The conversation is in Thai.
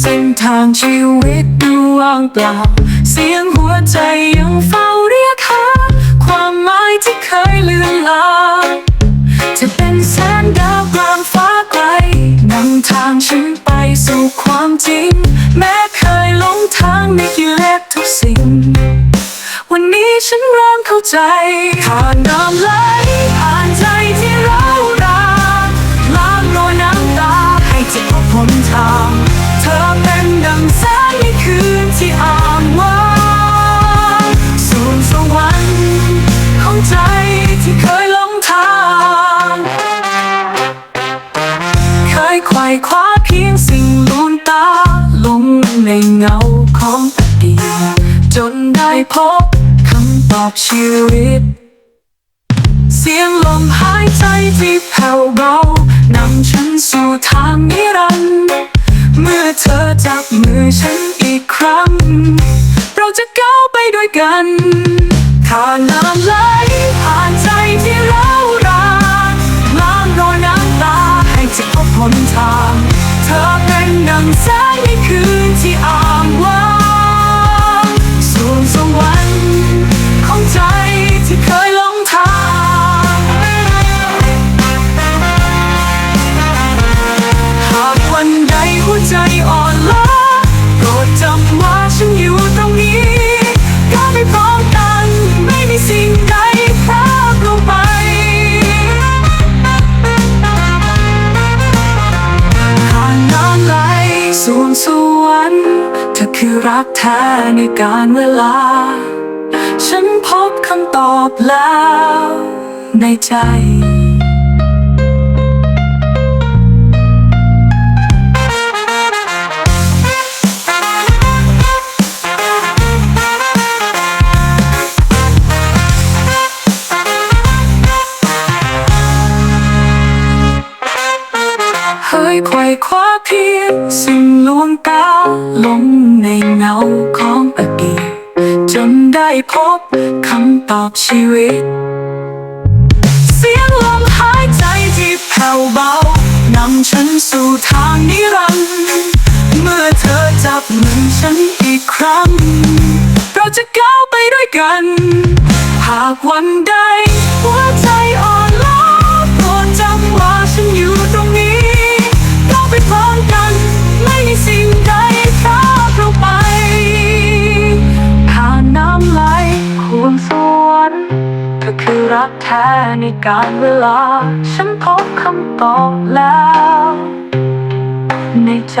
เส้นทางชีวิตดูว่างเปล่า เสียงหัวใจยังเฝ้าเรียกหาความหมายที่เคยลือนลางจะเป็นแสงดาวกลางฟ้าไกลนำทางฉันไปสู่ความจริง แม้เคยหลงทางในกิเลสทุกสิ่ง วันนี้ฉันเริ่มเข้าใจผ่านน้ำไหลผ่าน ห้เจ็บนทาง เธอเป็นดังแสงในคืนที่อ่างว่างสู่สวรรค์ของใจที่เคยหลงทาง เคยไขว่คว้าเพียงสิ่งลวงตาลงในเงาของอดีตจนได้พบคำตอบชีวิต เสียงลมหายใจที่แผ่วเบานำฉันสู่ ฉันอีกครั้ง เราจะก้าวไปด้วยกันผ่านน้ำไหลผ่านใจที่เรารักล้างรอยน้ำตาให้เจ็บพบหนทาง เธอเป็นดังแสงในคืนที่อ่างว่างสู่สวรรค์ของใจที่เคยหลงทาง หากวันใดหัวใจอ่อน สวงสวรรค์เธอคือรักแท้ในการเวลา ฉันพบคำตอบแล้ว ในใจ ยไขว่คว้าเพียงสิ่งลวงตาลงในเงาของอดีตจนได้พบคำตอบชีวิต เสียงลมหายใจที่แผ่วเบานำฉันสู่ทางนิรันดร์เมื่อเธอจับมือฉันอีกครั้ง เราจะก้าวไปด้วยกัน หากวันใด รักแท้ในการเวลา ฉันพบคำตอบแล้ว ในใจ